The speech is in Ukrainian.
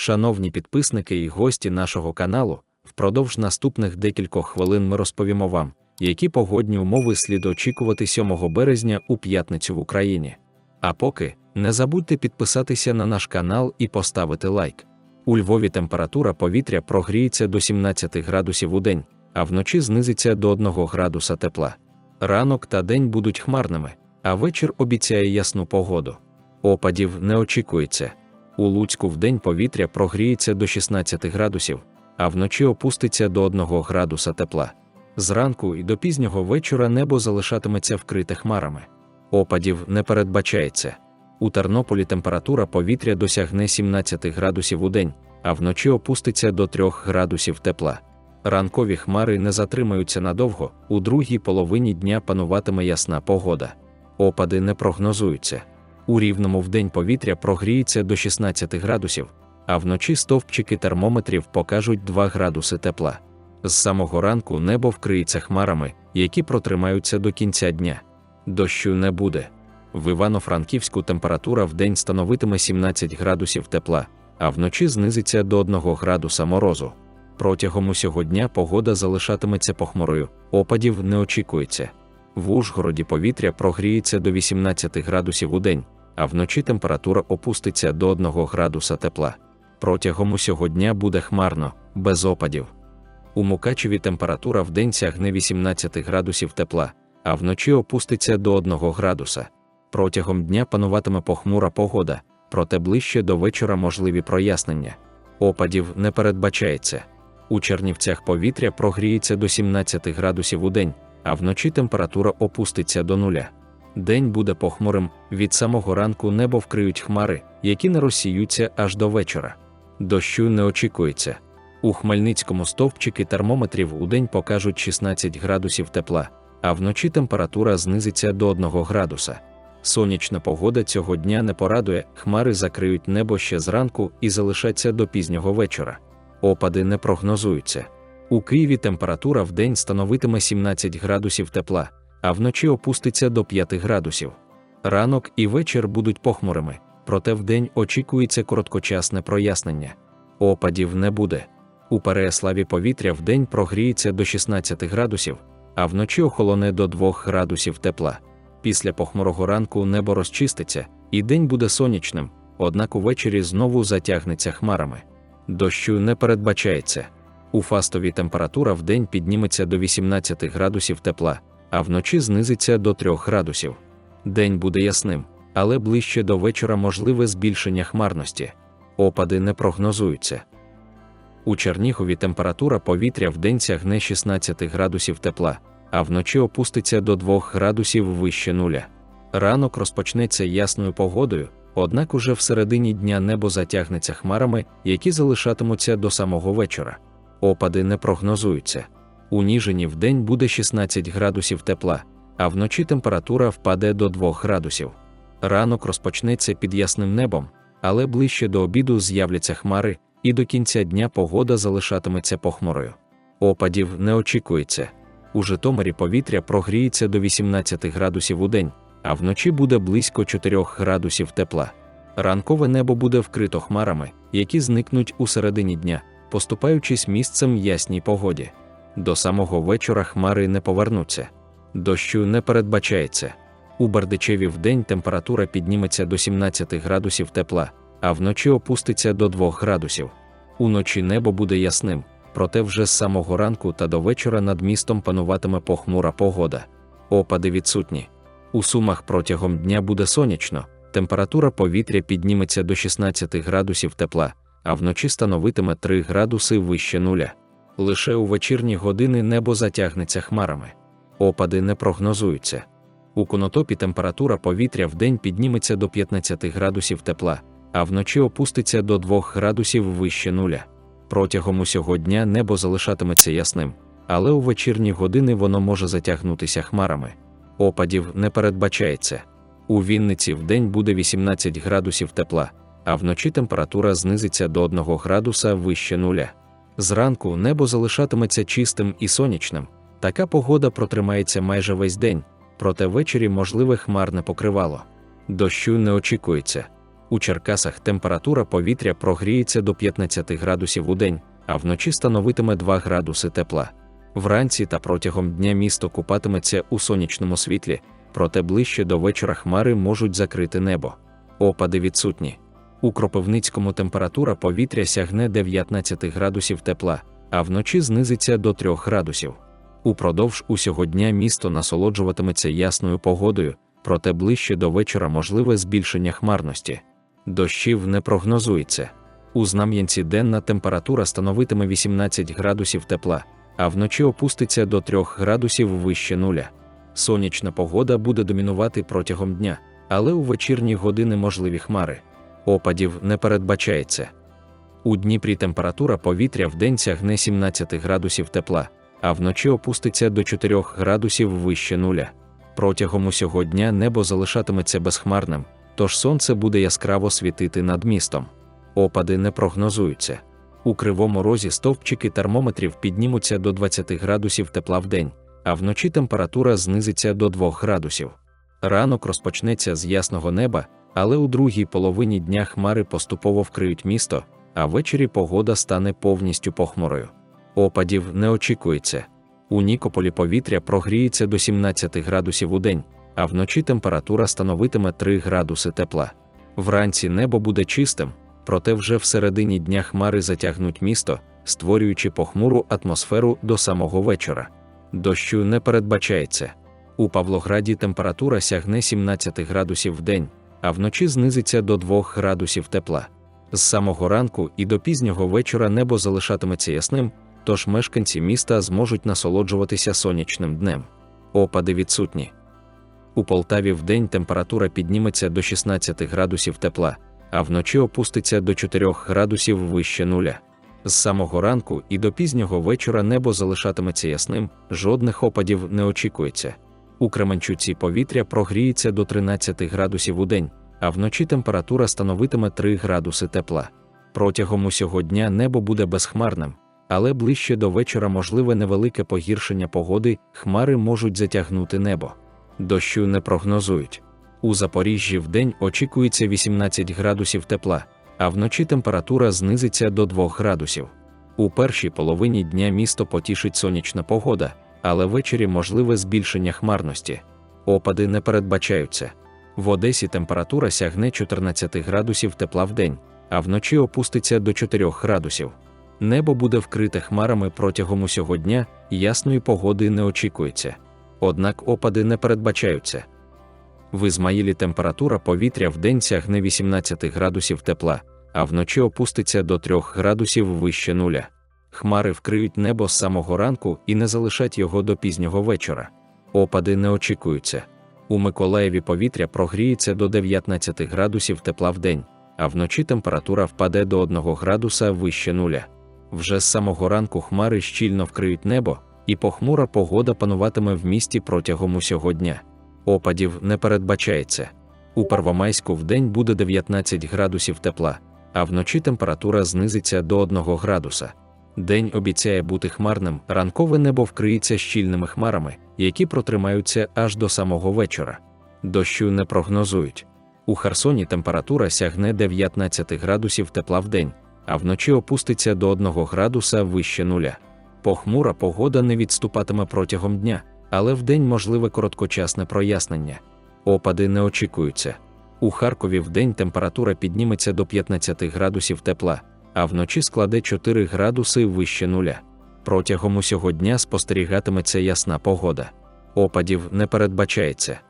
Шановні підписники і гості нашого каналу, впродовж наступних декількох хвилин ми розповімо вам, які погодні умови слід очікувати 7 березня у п'ятницю в Україні. А поки не забудьте підписатися на наш канал і поставити лайк. У Львові температура повітря прогріється до 17 градусів у день, а вночі знизиться до 1 градуса тепла. Ранок та день будуть хмарними, а вечір обіцяє ясну погоду. Опадів не очікується. У Луцьку вдень повітря прогріється до 16 градусів, а вночі опуститься до 1 градуса тепла. Зранку і до пізнього вечора небо залишатиметься вкрите хмарами. Опадів не передбачається. У Тернополі температура повітря досягне 17 градусів у день, а вночі опуститься до 3 градусів тепла. Ранкові хмари не затримаються надовго, у другій половині дня пануватиме ясна погода. Опади не прогнозуються. У рівному вдень повітря прогріється до 16 градусів, а вночі стовпчики термометрів покажуть 2 градуси тепла. З самого ранку небо вкриється хмарами, які протримаються до кінця дня. Дощу не буде. В Івано-Франківську температура в день становитиме 17 градусів тепла, а вночі знизиться до 1 градуса морозу. Протягом усього дня погода залишатиметься похмурою, опадів не очікується. В Ужгороді повітря прогріється до 18 градусів у день, а вночі температура опуститься до 1 градуса тепла. Протягом усього дня буде хмарно, без опадів. У Мукачеві температура в день сягне 18 градусів тепла, а вночі опуститься до 1 градуса. Протягом дня пануватиме похмура погода, проте ближче до вечора можливі прояснення. Опадів не передбачається. У Чернівцях повітря прогріється до 17 градусів у день, а вночі температура опуститься до нуля. День буде похмурим, від самого ранку небо вкриють хмари, які не розсіються аж до вечора. Дощу не очікується. У Хмельницькому стовпчики термометрів у день покажуть 16 градусів тепла, а вночі температура знизиться до 1 градуса. Сонячна погода цього дня не порадує, хмари закриють небо ще зранку і залишаться до пізнього вечора. Опади не прогнозуються. У Києві температура в день становитиме 17 градусів тепла, а вночі опуститься до 5 градусів. Ранок і вечір будуть похмурими, проте вдень очікується короткочасне прояснення. Опадів не буде. У Переяславі повітря вдень прогріється до 16 градусів, а вночі охолоне до 2 градусів тепла. Після похмурого ранку небо розчиститься, і день буде сонячним, однак увечері знову затягнеться хмарами. Дощу не передбачається. У Фастові температура в день підніметься до 18 градусів тепла, а вночі знизиться до 3 градусів. День буде ясним, але ближче до вечора можливе збільшення хмарності. Опади не прогнозуються. У Чернігові температура повітря в день сягне 16 градусів тепла, а вночі опуститься до 2 градусів вище нуля. Ранок розпочнеться ясною погодою, однак уже в середині дня небо затягнеться хмарами, які залишатимуться до самого вечора. Опади не прогнозуються. У Ніжині в день буде 16 градусів тепла, а вночі температура впаде до 2 градусів. Ранок розпочнеться під ясним небом, але ближче до обіду з'являться хмари, і до кінця дня погода залишатиметься похмурою. Опадів не очікується. У Житомирі повітря прогріється до 18 градусів у день, а вночі буде близько 4 градусів тепла. Ранкове небо буде вкрито хмарами, які зникнуть у середині дня, поступаючись місцем ясній погоді. До самого вечора хмари не повернуться. Дощу не передбачається. У Бардичеві вдень температура підніметься до 17 градусів тепла, а вночі опуститься до 2 градусів. Уночі небо буде ясним, проте вже з самого ранку та до вечора над містом пануватиме похмура погода. Опади відсутні. У сумах протягом дня буде сонячно, температура повітря підніметься до 16 градусів тепла, а вночі становитиме 3 градуси вище нуля. Лише у вечірні години небо затягнеться хмарами. Опади не прогнозуються. У конотопі температура повітря в день підніметься до 15 градусів тепла, а вночі опуститься до 2 градусів вище нуля. Протягом усього дня небо залишатиметься ясним, але у вечірні години воно може затягнутися хмарами. Опадів не передбачається. У Вінниці в день буде 18 градусів тепла, а вночі температура знизиться до 1 градуса вище нуля. Зранку небо залишатиметься чистим і сонячним. Така погода протримається майже весь день, проте ввечері можливе хмарне покривало. Дощу не очікується. У Черкасах температура повітря прогріється до 15 градусів у день, а вночі становитиме 2 градуси тепла. Вранці та протягом дня місто купатиметься у сонячному світлі, проте ближче до вечора хмари можуть закрити небо. Опади відсутні. У Кропивницькому температура повітря сягне 19 градусів тепла, а вночі знизиться до 3 градусів. Упродовж усього дня місто насолоджуватиметься ясною погодою, проте ближче до вечора можливе збільшення хмарності. Дощів не прогнозується. У Знам'янці денна температура становитиме 18 градусів тепла, а вночі опуститься до 3 градусів вище нуля. Сонячна погода буде домінувати протягом дня, але у вечірні години можливі хмари. Опадів не передбачається. У Дніпрі температура повітря в день сягне 17 градусів тепла, а вночі опуститься до 4 градусів вище нуля. Протягом усього дня небо залишатиметься безхмарним, тож сонце буде яскраво світити над містом. Опади не прогнозуються. У кривому розі стовпчики термометрів піднімуться до 20 градусів тепла в день, а вночі температура знизиться до 2 градусів. Ранок розпочнеться з ясного неба, але у другій половині дня хмари поступово вкриють місто, а ввечері погода стане повністю похмурою. Опадів не очікується. У Нікополі повітря прогріється до 17 градусів у день, а вночі температура становитиме 3 градуси тепла. Вранці небо буде чистим, проте вже в середині дня хмари затягнуть місто, створюючи похмуру атмосферу до самого вечора. Дощу не передбачається. У Павлограді температура сягне 17 градусів в день, а вночі знизиться до 2 градусів тепла. З самого ранку і до пізнього вечора небо залишатиметься ясним, тож мешканці міста зможуть насолоджуватися сонячним днем. Опади відсутні. У Полтаві в день температура підніметься до 16 градусів тепла, а вночі опуститься до 4 градусів вище нуля. З самого ранку і до пізнього вечора небо залишатиметься ясним, жодних опадів не очікується. У Кременчуці повітря прогріється до 13 градусів у день, а вночі температура становитиме 3 градуси тепла. Протягом усього дня небо буде безхмарним, але ближче до вечора можливе невелике погіршення погоди, хмари можуть затягнути небо. Дощу не прогнозують. У Запоріжжі вдень очікується 18 градусів тепла, а вночі температура знизиться до 2 градусів. У першій половині дня місто потішить сонячна погода, але ввечері можливе збільшення хмарності. Опади не передбачаються. В Одесі температура сягне 14 градусів тепла в день, а вночі опуститься до 4 градусів. Небо буде вкрите хмарами протягом усього дня, ясної погоди не очікується. Однак опади не передбачаються. В Ізмаїлі температура повітря в день сягне 18 градусів тепла, а вночі опуститься до 3 градусів вище нуля. Хмари вкриють небо з самого ранку і не залишать його до пізнього вечора. Опади не очікуються. У Миколаєві повітря прогріється до 19 градусів тепла в день, а вночі температура впаде до 1 градуса вище нуля. Вже з самого ранку хмари щільно вкриють небо, і похмура погода пануватиме в місті протягом усього дня. Опадів не передбачається. У Первомайську в день буде 19 градусів тепла, а вночі температура знизиться до 1 градуса. День обіцяє бути хмарним, ранкове небо вкриється щільними хмарами, які протримаються аж до самого вечора. Дощу не прогнозують. У Херсоні температура сягне 19 градусів тепла в день, а вночі опуститься до 1 градуса вище нуля. Похмура погода не відступатиме протягом дня, але вдень можливе короткочасне прояснення. Опади не очікуються. У Харкові вдень температура підніметься до 15 градусів тепла, а вночі складе 4 градуси вище нуля. Протягом усього дня спостерігатиметься ясна погода. Опадів не передбачається.